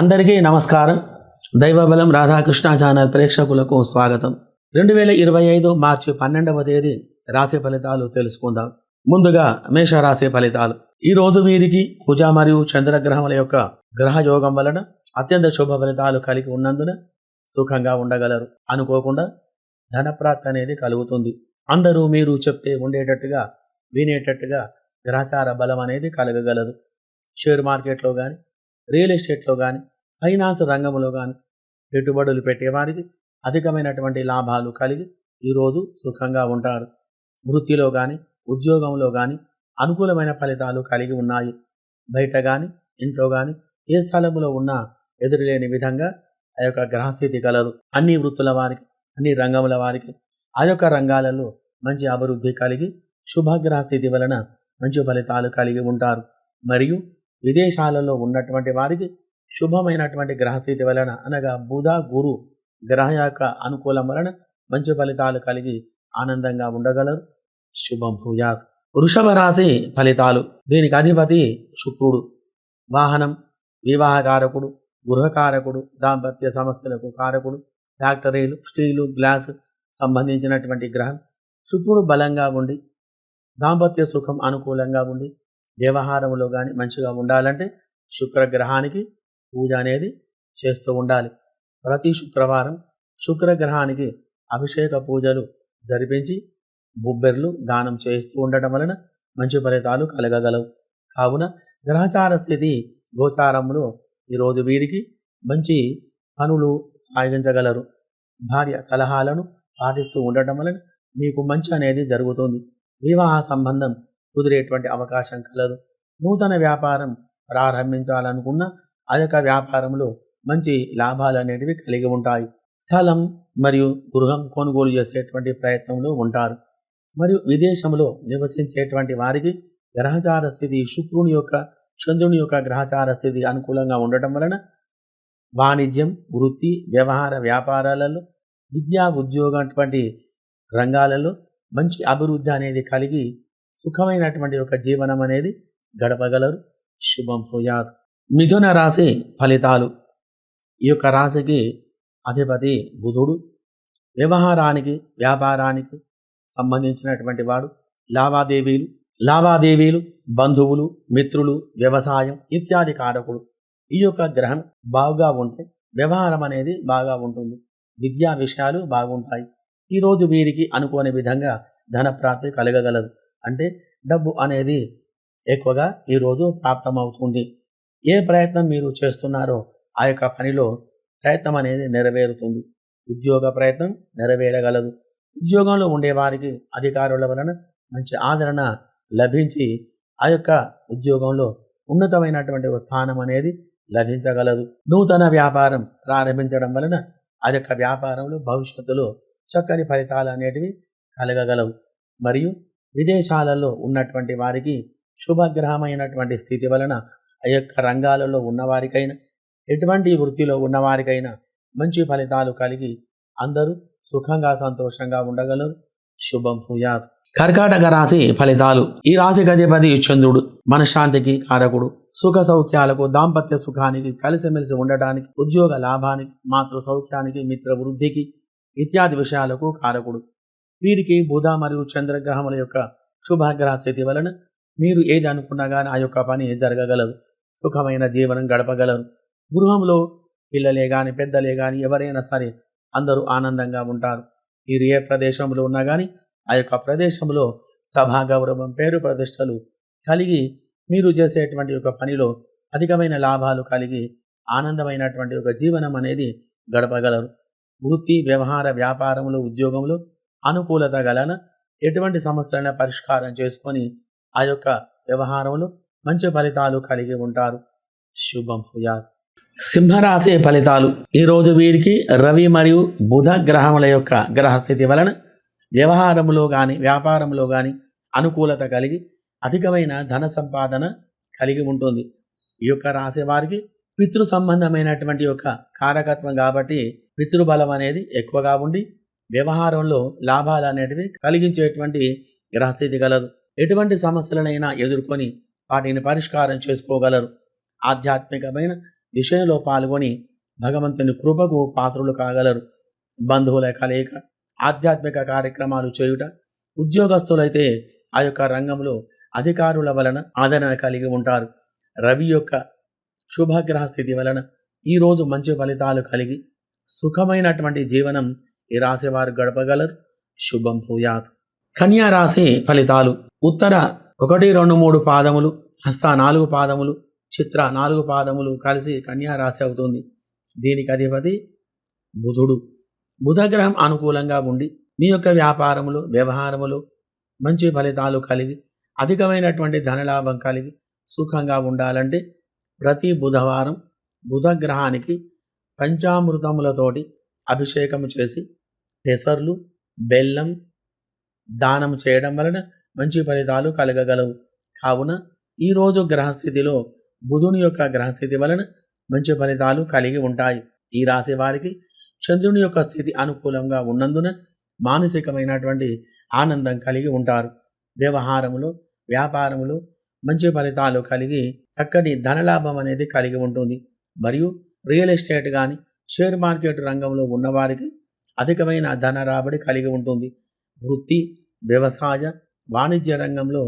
అందరికీ నమస్కారం. దైవబలం రాధాకృష్ణ ఛానల్ ప్రేక్షకులకు స్వాగతం. రెండు వేల ఇరవై ఐదు మార్చి పన్నెండవ తేదీ రాశి ఫలితాలు తెలుసుకుందాం. ముందుగా మేషరాశి ఫలితాలు. ఈ రోజు వీరికి కుజ మరియు చంద్రగ్రహముల యొక్క గ్రహ యోగం వలన అత్యంత శుభ ఫలితాలు కలిగి ఉన్నందున సుఖంగా ఉండగలరు. అనుకోకుండా ధనప్రాప్తి అనేది కలుగుతుంది. అందరూ మీరు చెప్తే ఉండేటట్టుగా వినేటట్టుగా గ్రహచార బలం అనేది కలగగలదు. షేర్ మార్కెట్లో కానీ రియల్ ఎస్టేట్లో కానీ ఫైనాన్స్ రంగంలో కానీ పెట్టుబడులు పెట్టేవారికి అధికమైనటువంటి లాభాలు కలిగి ఈరోజు సుఖంగా ఉంటారు. వృత్తిలో కానీ ఉద్యోగంలో కానీ అనుకూలమైన ఫలితాలు కలిగి ఉన్నాయి. బయట కానీ ఇంట్లో కానీ ఏ స్థలంలో ఉన్నా ఎదురులేని విధంగా ఆ యొక్క గ్రహస్థితి కలదు. అన్ని వృత్తుల వారికి అన్ని రంగముల వారికి ఆ యొక్క రంగాలలో మంచి అభివృద్ధి కలిగి శుభగ్రహ స్థితి వలన మంచి ఫలితాలు కలిగి ఉంటారు. మరియు విదేశాలలో ఉన్నటువంటి వారికి శుభమైనటువంటి గ్రహస్థితి వలన అనగా బుధ గురు గ్రహ యొక్క అనుకూలం వలన మంచి ఫలితాలు కలిగి ఆనందంగా ఉండగలరు. శుభం భూయాత్. వృషభ రాశి ఫలితాలు. దీనికి అధిపతి శుక్రుడు. వాహనం వివాహకారకుడు గృహకారకుడు దాంపత్య సమస్యలకు కారకుడు ఫ్యాక్టరీలు స్టీలు గ్లాస్ సంబంధించినటువంటి గ్రహం. శుక్రుడు బలంగా ఉండి దాంపత్య సుఖం అనుకూలంగా ఉండి వ్యవహారంలో కానీ మంచిగా ఉండాలంటే శుక్రగ్రహానికి పూజ అనేది చేస్తూ ఉండాలి. ప్రతి శుక్రవారం శుక్రగ్రహానికి అభిషేక పూజలు జరిపించి బొబ్బెర్లు దానం చేస్తూ ఉండటం వలన మంచి ఫలితాలు కలగగలవు. కావున గ్రహచార స్థితి గోచారంలో ఈరోజు వీరికి మంచి పనులు సాగించగలరు. భార్య సలహాలను పాటిస్తూ ఉండటం వలన మీకు మంచి అనేది జరుగుతుంది. వివాహ సంబంధం కుదిరేటువంటి అవకాశం కలదు. నూతన వ్యాపారం ప్రారంభించాలనుకున్న ఆ యొక్క వ్యాపారంలో మంచి లాభాలు అనేటివి కలిగి ఉంటాయి. స్థలం మరియు గృహం కొనుగోలు చేసేటువంటి ప్రయత్నంలో ఉంటారు. మరియు విదేశంలో నివసించేటువంటి వారికి గ్రహచార స్థితి శుక్రుని యొక్క చంద్రుని యొక్క గ్రహచార స్థితి అనుకూలంగా ఉండటం వలన వాణిజ్యం వృత్తి వ్యవహార వ్యాపారాలలో విద్యా ఉద్యోగం అటువంటి రంగాలలో మంచి అభివృద్ధి అనేది కలిగి సుఖమైనటువంటి ఒక జీవనం అనేది గడపగలరు. శుభం భూయాత్. మిథున రాశి ఫలితాలు. ఈ యొక్క రాశికి అధిపతి బుధుడు. వ్యవహారానికి వ్యాపారానికి సంబంధించినటువంటి వాడు లావాదేవీలు లావాదేవీలు బంధువులు మిత్రులు వ్యవసాయం ఇత్యాది కారకుడు. ఈ యొక్క గ్రహం బాగా ఉంటే వ్యవహారం అనేది బాగా ఉంటుంది. విద్యా విషయాలు బాగుంటాయి. ఈరోజు వీరికి అనుకోని విధంగా ధనప్రాప్తి కలగగలదు. అంటే డబ్బు అనేది ఎక్కువగా ఈరోజు ప్రాప్తమవుతుంది. ఏ ప్రయత్నం మీరు చేస్తున్నారో ఆ యొక్క పనిలో ప్రయత్నం అనేది నెరవేరుతుంది. ఉద్యోగ ప్రయత్నం నెరవేరగలదు. ఉద్యోగంలో ఉండేవారికి అధికారుల వలన మంచి ఆదరణ లభించి ఆ యొక్క ఉద్యోగంలో ఉన్నతమైనటువంటి స్థానం అనేది లభించగలదు. నూతన వ్యాపారం ప్రారంభించడం వలన ఆ యొక్క వ్యాపారంలో భవిష్యత్తులో చక్కని ఫలితాలు అనేటివి కలగగలవు. మరియు విదేశాలలో ఉన్నటువంటి వారికి శుభగ్రహమైనటువంటి స్థితి వలన ఆ యొక్క రంగాలలో ఉన్నవారికైనా ఎటువంటి వృత్తిలో ఉన్నవారికైనా మంచి ఫలితాలు కలిగి అందరూ సుఖంగా సంతోషంగా ఉండగలరు. శుభం భూయాత్. కర్కాటక రాశి ఫలితాలు. ఈ రాశి అధిపతి చంద్రుడు మనశ్శాంతికి కారకుడు. సుఖ సౌఖ్యాలకు దాంపత్య సుఖానికి కలిసిమెలిసి ఉండటానికి ఉద్యోగ లాభానికి మాతృ సౌఖ్యానికి మిత్ర వృద్ధికి ఇత్యాది విషయాలకు కారకుడు. వీరికి బుధ మరియు చంద్రగ్రహముల యొక్క శుభగ్రహ స్థితి వలన మీరు ఏది అనుకున్నా కానీ ఆ యొక్క పని జరగగలదు. సుఖమైన జీవనం గడపగలరు. గృహంలో పిల్లలే కానీ పెద్దలే కానీ ఎవరైనా సరే అందరూ ఆనందంగా ఉంటారు. మీరు ఏ ప్రదేశంలో ఉన్నా కానీ ఆ యొక్క ప్రదేశంలో సభా గౌరవం పేరు ప్రతిష్టలు కలిగి మీరు చేసేటువంటి ఒక పనిలో అధికమైన లాభాలు కలిగి ఆనందమైనటువంటి ఒక జీవనం అనేది గడపగలరు. వృత్తి వ్యవహార వ్యాపారంలో ఉద్యోగంలో అనుకూలత గలన ఎటువంటి సమస్యలైనా పరిష్కారం చేసుకొని ఆ యొక్క వ్యవహారంలో మంచి ఫలితాలు కలిగి ఉంటారు. శుభం భూయాత్ సింహరాశి ఫలితాలు. ఈరోజు వీరికి రవి మరియు బుధ గ్రహముల యొక్క గ్రహస్థితి వలన వ్యవహారంలో కానీ వ్యాపారంలో కానీ అనుకూలత కలిగి అధికమైన ధన సంపాదన కలిగి ఉంటుంది. ఈ యొక్క రాసే వారికి పితృ సంబంధమైనటువంటి యొక్క కారకత్వం కాబట్టి పితృబలం అనేది ఎక్కువగా ఉండి వ్యవహారంలో లాభాలు అనేటివి కలిగించేటువంటి గ్రహస్థితి కలదు. ఎటువంటి సమస్యలనైనా ఎదుర్కొని వాటిని పరిష్కారం చేసుకోగలరు. ఆధ్యాత్మికమైన విషయంలో పాల్గొని భగవంతుని కృపకు పాత్రులు కాగలరు. బంధువుల కలయిక ఆధ్యాత్మిక కార్యక్రమాలు చేయుట ఉద్యోగస్తులైతే ఆ యొక్క రంగంలో అధికారుల వలన ఆదరణ కలిగి ఉంటారు. రవి యొక్క శుభగ్రహ స్థితి వలన ఈరోజు మంచి ఫలితాలు కలిగి సుఖమైనటువంటి జీవనం ఈ రాశి వారు గడపగలరు. శుభం భూయాత్. కన్యా రాశి ఫలితాలు. ఉత్తర ఒకటి రెండు మూడు పాదములు హస్త నాలుగు పాదములు చిత్ర నాలుగు పాదములు కలిసి కన్యా రాశి అవుతుంది. దీనికి అధిపతి బుధుడు. బుధగ్రహం అనుకూలంగా ఉండి మీ యొక్క వ్యాపారములు వ్యవహారములు మంచి ఫలితాలు కలిగి అధికమైనటువంటి ధనలాభం కలిగి సుఖంగా ఉండాలంటే ప్రతి బుధవారం బుధగ్రహానికి పంచామృతములతోటి అభిషేకము చేసి పెసర్లు బెల్లం దానం చేయడం వలన మంచి ఫలితాలు కలగగలవు. కావున ఈరోజు గ్రహస్థితిలో బుధుని యొక్క గ్రహస్థితి వలన మంచి ఫలితాలు కలిగి ఉంటాయి. ఈ రాశి వారికి చంద్రుని యొక్క స్థితి అనుకూలంగా ఉన్నందున మానసికమైనటువంటి ఆనందం కలిగి ఉంటారు. వ్యవహారములో వ్యాపారములో మంచి ఫలితాలు కలిగి చక్కటి ధనలాభం అనేది కలిగి ఉంటుంది. మరియు రియల్ ఎస్టేట్ కానీ షేర్ మార్కెట్ రంగంలో ఉన్నవారికి అధికమైన ధన రాబడి కలిగి ఉంటుంది. వృత్తి వ్యవసాయ వాణిజ్య రంగంలో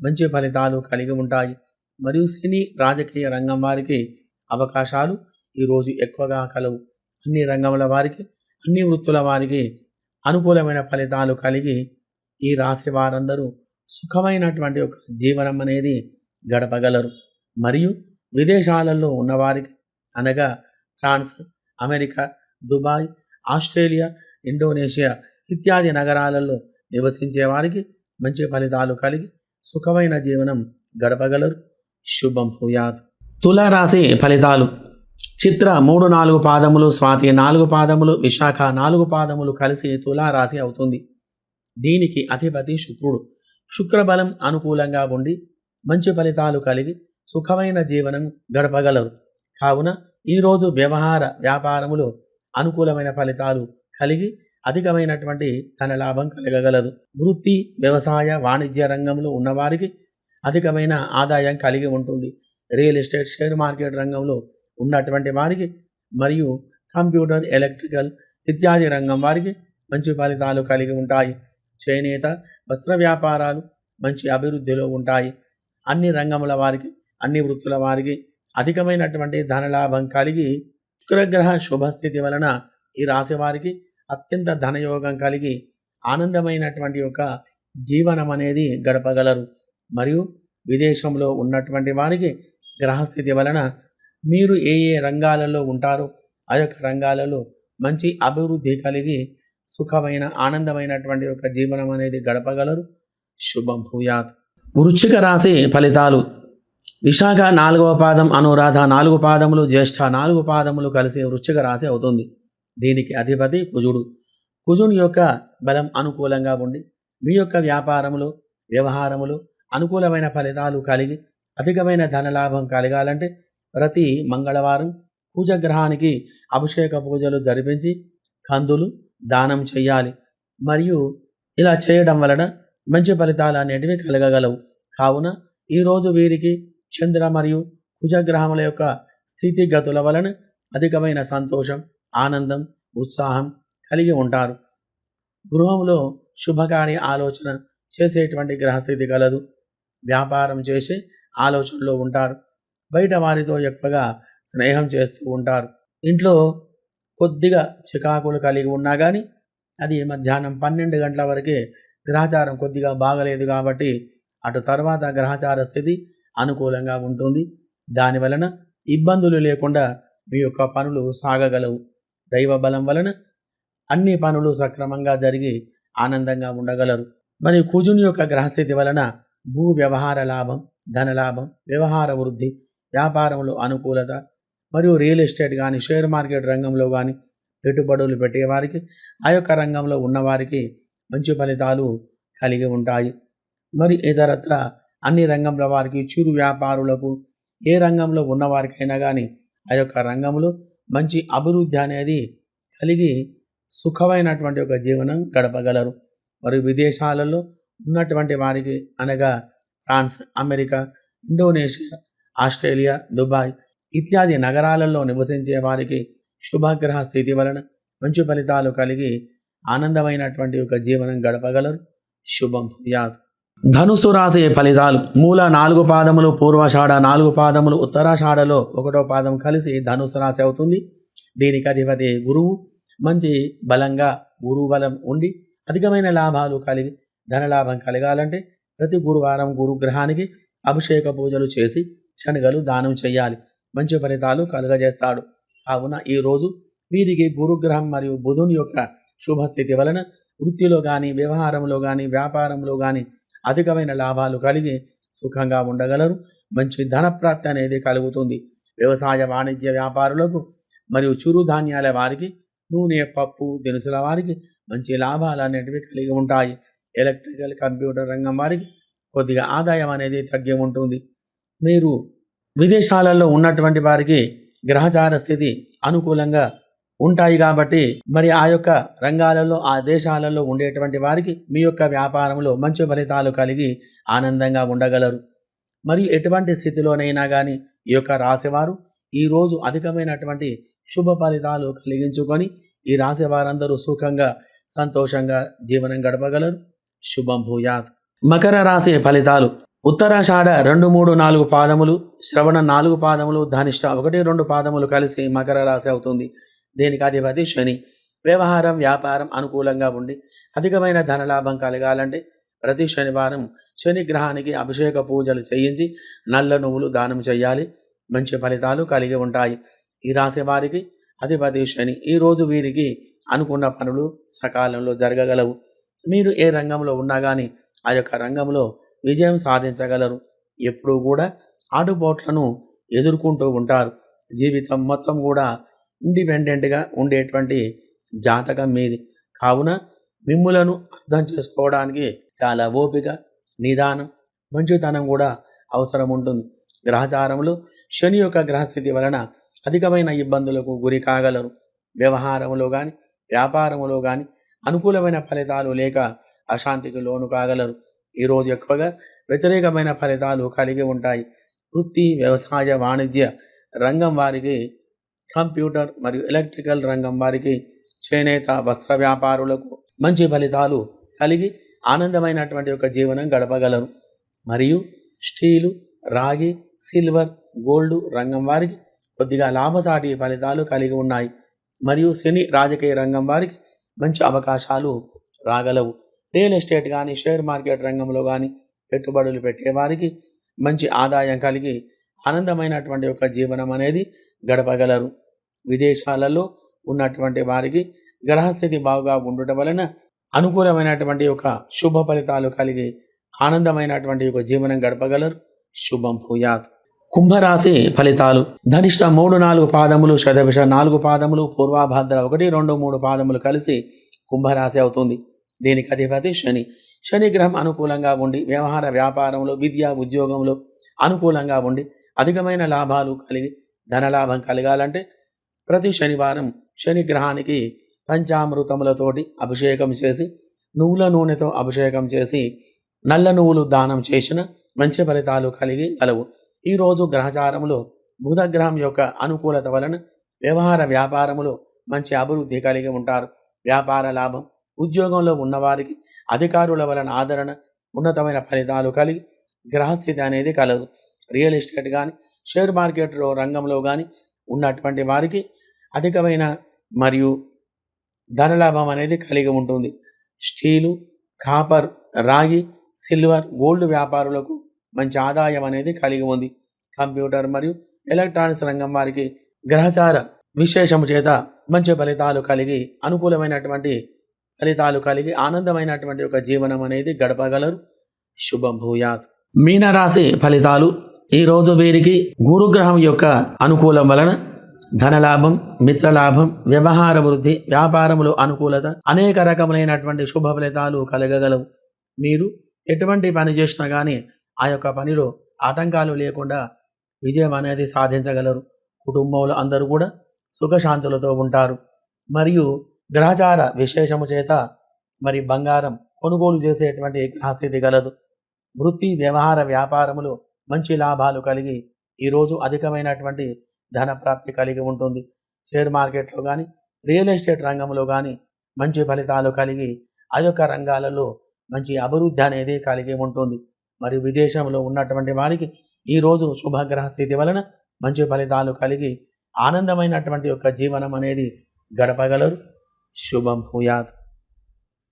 మంచి ఫలితాలు కలిగి ఉంటాయి. మరియు సినీ రాజకీయ రంగం వారికి అవకాశాలు ఈరోజు ఎక్కువగా కలవు. అన్ని రంగముల వారికి అన్ని వృత్తుల వారికి అనుకూలమైన ఫలితాలు కలిగి ఈ రాశి వారందరూ సుఖమైనటువంటి ఒక జీవనం అనేది గడపగలరు. మరియు విదేశాలలో ఉన్నవారికి అనగా France America Dubai Australia Indonesia ఇత్యాది నగరాలలో నివసించే వారికి మంచి ఫలితాలు కలిగి సుఖమైన జీవనం గడపగలరు. శుభం భూయాత్. తులారాశి ఫలితాలు. చిత్ర మూడు నాలుగు పాదములు స్వాతి నాలుగు పాదములు విశాఖ నాలుగు పాదములు కలిసి తులారాశి అవుతుంది. దీనికి అధిపతి శుక్రుడు. శుక్రబలం అనుకూలంగా ఉండి మంచి ఫలితాలు కలిగి సుఖమైన జీవనం గడపగలరు. కావున ఈరోజు వ్యవహార వ్యాపారములు అనుకూలమైన ఫలితాలు కలిగి అధికమైనటువంటి ధన లాభం కలగగలదు. వృత్తి వ్యవసాయ వాణిజ్య రంగంలో ఉన్నవారికి అధికమైన ఆదాయం కలిగి ఉంటుంది. రియల్ ఎస్టేట్ షేర్ మార్కెట్ రంగంలో ఉన్నటువంటి వారికి మరియు కంప్యూటర్ ఎలక్ట్రికల్ ఇత్యాది రంగం వారికి మంచి ఫలితాలు కలిగి ఉంటాయి. చేనేత వస్త్ర వ్యాపారాలు మంచి అభివృద్ధిలో ఉంటాయి. అన్ని రంగముల వారికి అన్ని వృత్తుల వారికి అధికమైనటువంటి ధనలాభం కలిగి శుక్రగ్రహ శుభస్థితి వలన ఈ రాశి వారికి అత్యంత ధనయోగం కలిగి ఆనందమైనటువంటి ఒక జీవనం అనేది గడపగలరు. మరియు విదేశంలో ఉన్నటువంటి వారికి గ్రహస్థితి వలన మీరు ఏ ఏ రంగాలలో ఉంటారో ఆ యొక్క రంగాలలో మంచి అభివృద్ధి కలిగి సుఖమైన ఆనందమైనటువంటి ఒక జీవనం అనేది గడపగలరు. శుభం భూయాత్. వృశ్చిక రాశి ఫలితాలు. విశాఖ నాలుగవ పాదం అనురాధ నాలుగు పాదములు జ్యేష్ఠ నాలుగు పాదములు కలిసి వృశ్చిక రాశి అవుతుంది. దీనికి అధిపతి కుజుడు. కుజుని యొక్క బలం అనుకూలంగా ఉండి మీ యొక్క వ్యాపారములు వ్యవహారములు అనుకూలమైన ఫలితాలు కలిగి అధికమైన ధనలాభం కలగాలంటే ప్రతి మంగళవారం పూజగ్రహానికి అభిషేక పూజలు జరిపించి కందులు దానం చేయాలి. మరియు ఇలా చేయడం వలన మంచి ఫలితాలు అనేటివి కలగగలవు. కావున ఈరోజు వీరికి చంద్ర మరియు కుజగ్రహముల యొక్క స్థితిగతుల వలన అధికమైన సంతోషం ఆనందం ఉత్సాహం కలిగి ఉంటారు. గృహంలో శుభకార్య ఆలోచన చేసేటువంటి గ్రహస్థితి కలదు. వ్యాపారం చేసే ఆలోచనలో ఉంటారు. బయట వారితో ఎక్కువగా స్నేహం చేస్తూ ఉంటారు. ఇంట్లో కొద్దిగా చికాకులు కలిగి ఉన్నా కానీ అది మధ్యాహ్నం పన్నెండు గంటల వరకే గ్రహచారం కొద్దిగా బాగలేదు కాబట్టి అటు తర్వాత గ్రహచార స్థితి అనుకూలంగా ఉంటుంది. దాని వలన ఇబ్బందులు లేకుండా మీ యొక్క పనులు సాగగలవు. దైవ బలం వలన అన్ని పనులు సక్రమంగా జరిగి ఆనందంగా ఉండగలరు. మరి కుజుని యొక్క గ్రహస్థితి వలన భూ వ్యవహార లాభం ధనలాభం వ్యవహార వృద్ధి వ్యాపారంలో అనుకూలత మరియు రియల్ ఎస్టేట్ కానీ షేర్ మార్కెట్ రంగంలో కానీ పెట్టుబడులు పెట్టేవారికి ఆ యొక్క రంగంలో ఉన్నవారికి మంచి ఫలితాలు కలిగి ఉంటాయి. మరి ఇతరత్ర అన్ని రంగంలో వారికి చిరు వ్యాపారులకు ఏ రంగంలో ఉన్నవారికైనా కానీ ఆ యొక్క రంగంలో మంచి అభివృద్ధి అనేది కలిగి సుఖమైనటువంటి ఒక జీవనం గడపగలరు. మరియు విదేశాలలో ఉన్నటువంటి వారికి అనగా France America Indonesia Australia Dubai ఇత్యాది నగరాలలో నివసించే వారికి శుభగ్రహ స్థితి వలన మంచి ఫలితాలు కలిగి ఆనందమైనటువంటి ఒక జీవనం గడపగలరు. శుభం భూయాత్. ధనుసు రాశి ఫలితాలు. మూల నాలుగు పాదములు పూర్వషాఢ నాలుగు పాదములు ఉత్తరాషాఢలో ఒకటో పాదం కలిసి ధనుసు రాశి అవుతుంది. దీనికి అధిపతి గురువు. మంచి బలంగా గురువు బలం ఉండి అధికమైన లాభాలు కలిగి ధనలాభం కలగాలంటే ప్రతి గురువారం గురుగ్రహానికి అభిషేక పూజలు చేసి శనగలు దానం చేయాలి. మంచి ఫలితాలు కలుగజేస్తాడు. కావున ఈరోజు వీరికి గురుగ్రహం మరియు బుధుని యొక్క శుభస్థితి వలన వృత్తిలో కానీ వ్యవహారంలో కానీ వ్యాపారంలో కానీ అధికమైన లాభాలు కలిగి సుఖంగా ఉండగలరు. మంచి ధనప్రాప్తి అనేది కలుగుతుంది. వ్యవసాయ వాణిజ్య వ్యాపారులకు మరియు చిరుధాన్యాల వారికి నూనె పప్పు దినుసుల వారికి మంచి లాభాలు అనేటివి కలిగి ఉంటాయి. ఎలక్ట్రికల్ కంప్యూటర్ రంగం వారికి కొద్దిగా ఆదాయం అనేది తగ్గి ఉంటుంది. మీరు విదేశాలలో ఉన్నటువంటి వారికి గ్రహచార స్థితి అనుకూలంగా ఉంటాయి కాబట్టి మరి ఆ యొక్క రంగాలలో ఆ దేశాలలో ఉండేటువంటి వారికి మీ యొక్క వ్యాపారంలో మంచి ఫలితాలు కలిగి ఆనందంగా ఉండగలరు. మరియు ఎటువంటి స్థితిలోనైనా కానీ ఈ యొక్క రాశివారు ఈరోజు అధికమైనటువంటి శుభ ఫలితాలు కలిగించుకొని ఈ రాశి వారందరూ సుఖంగా సంతోషంగా జీవనం గడపగలరు. శుభం భూయాత్. మకర రాశి ఫలితాలు. ఉత్తరాషాఢ రెండు మూడు నాలుగు పాదములు శ్రవణ నాలుగు పాదములు ధనిష్ట ఒకటి రెండు పాదములు కలిసి మకర రాశి అవుతుంది. దేనికి అధిపతి శని. వ్యవహారం వ్యాపారం అనుకూలంగా ఉండి అధికమైన ధనలాభం కలగాలంటే ప్రతి శనివారం శని గ్రహానికి అభిషేక పూజలు చేయించి నల్ల నువ్వులు దానం చేయాలి. మంచి ఫలితాలు కలిగి ఉంటాయి. ఈ రాశి వారికి అధిపతి శని. ఈరోజు వీరికి అనుకున్న పనులు సకాలంలో జరగగలవు. మీరు ఏ రంగంలో ఉన్నా కానీ ఆ యొక్క రంగంలో విజయం సాధించగలరు. ఎప్పుడూ కూడా ఆటుపోట్లను ఎదుర్కొంటూ ఉంటారు. జీవితం మొత్తం కూడా ఇండిపెండెంట్గా ఉండేటువంటి జాతకం మీది. కావున మిమ్ములను అర్థం చేసుకోవడానికి చాలా ఓపిక నిదానం మంచితనం కూడా అవసరం ఉంటుంది. గ్రహచారములు శని యొక్క గ్రహస్థితి వలన అధికమైన ఇబ్బందులకు గురి కాగలరు. వ్యవహారంలో కానీ వ్యాపారంలో కానీ అనుకూలమైన ఫలితాలు లేక అశాంతికి లోను కాగలరు. ఈరోజు ఎక్కువగా వ్యతిరేకమైన ఫలితాలు కలిగి ఉంటాయి. వృత్తి వ్యవసాయ వాణిజ్య రంగం వారికి కంప్యూటర్ మరియు ఎలక్ట్రికల్ రంగం వారికి చేనేత వస్త్ర వ్యాపారులకు మంచి ఫలితాలు కలిగి ఆనందమైనటువంటి ఒక జీవనం గడపగలరు. మరియు స్టీలు రాగి సిల్వర్ గోల్డ్ రంగం వారికి కొద్దిగా లాభసాటి ఫలితాలు కలిగి ఉన్నాయి. మరియు శని రాజకీయ రంగం వారికి మంచి అవకాశాలు రాగలవు. రియల్ ఎస్టేట్ కానీ షేర్ మార్కెట్ రంగంలో కానీ పెట్టుబడులు పెట్టేవారికి మంచి ఆదాయం కలిగి ఆనందమైనటువంటి ఒక జీవనం అనేది గడపగలరు. విదేశాలలో ఉన్నటువంటి వారికి గ్రహస్థితి బాగా ఉండటం వలన అనుకూలమైనటువంటి ఒక శుభ ఫలితాలు కలిగి ఆనందమైనటువంటి ఒక జీవనం గడపగలరు. శుభం భూయాత్. కుంభరాశి ఫలితాలు. ధనిష్ట మూడు నాలుగు పాదములు శతభిష నాలుగు పాదములు పూర్వాభాద్ర ఒకటి రెండు మూడు పాదములు కలిసి కుంభరాశి అవుతుంది. దీనికి అధిపతి శని. శని గ్రహం అనుకూలంగా ఉండి వ్యవహార వ్యాపారంలో విద్య ఉద్యోగంలో అనుకూలంగా ఉండి అధికమైన లాభాలు కలిగి ధనలాభం కలగాలంటే ప్రతి శనివారం శనిగ్రహానికి పంచామృతములతోటి అభిషేకం చేసి నువ్వుల నూనెతో అభిషేకం చేసి నల్ల నువ్వులు దానం చేసిన మంచి ఫలితాలు కలిగి కలవు ఈరోజు గ్రహచారములో బుధగ్రహం యొక్క అనుకూలత వలన వ్యవహార వ్యాపారములో మంచి అభివృద్ధి కలిగి ఉంటారు. వ్యాపార లాభం ఉద్యోగంలో ఉన్నవారికి అధికారుల వలన ఆదరణ ఉన్నతమైన ఫలితాలు కలిగి గ్రహస్థితి అనేది కలదు. రియల్ ఎస్టేట్ కానీ షేర్ మార్కెట్లో రంగంలో కానీ ఉన్నటువంటి వారికి అధికమైన మరియు ధనలాభం అనేది కలిగి ఉంటుంది. స్టీలు కాపర్ రాగి సిల్వర్ గోల్డ్ వ్యాపారులకు మంచి ఆదాయం అనేది కలిగి ఉంది. కంప్యూటర్ మరియు ఎలక్ట్రానిక్స్ రంగం వారికి గ్రహచార విశేషము చేత మంచి ఫలితాలు కలిగి అనుకూలమైనటువంటి ఫలితాలు కలిగి ఆనందమైనటువంటి ఒక జీవనం అనేది గడపగలరు. శుభం భూయాత్. మీనరాశి ఫలితాలు ఈరోజు వీరికి గురుగ్రహం యొక్క అనుకూలం వలన ధనలాభం మిత్రలాభం వ్యవహార వృద్ధి వ్యాపారములు అనుకూలత అనేక రకములైనటువంటి శుభ ఫలితాలు కలగగలవు. మీరు ఎటువంటి పని చేసినా కానీ ఆ యొక్క పనిలో ఆటంకాలు లేకుండా విజయం అనేది సాధించగలరు. కుటుంబంలో అందరూ కూడా సుఖశాంతులతో ఉంటారు. మరియు గ్రహచార విశేషము చేత మరి బంగారం కొనుగోలు చేసేటువంటి గ్రహస్థితి గలదు. వృత్తి వ్యవహార వ్యాపారములు మంచి లాభాలు కలిగి ఈరోజు అధికమైనటువంటి ధన ప్రాప్తి కలిగి ఉంటుంది. షేర్ మార్కెట్లో కానీ రియల్ ఎస్టేట్ రంగంలో కానీ మంచి ఫలితాలు కలిగి ఆ యొక్క రంగాలలో మంచి అభివృద్ధి అనేది కలిగి ఉంటుంది. మరియు విదేశంలో ఉన్నటువంటి వారికి ఈరోజు శుభగ్రహ స్థితి వలన మంచి ఫలితాలు కలిగి ఆనందమైనటువంటి యొక్క జీవనం అనేది గడపగలరు. శుభం భూయాత్.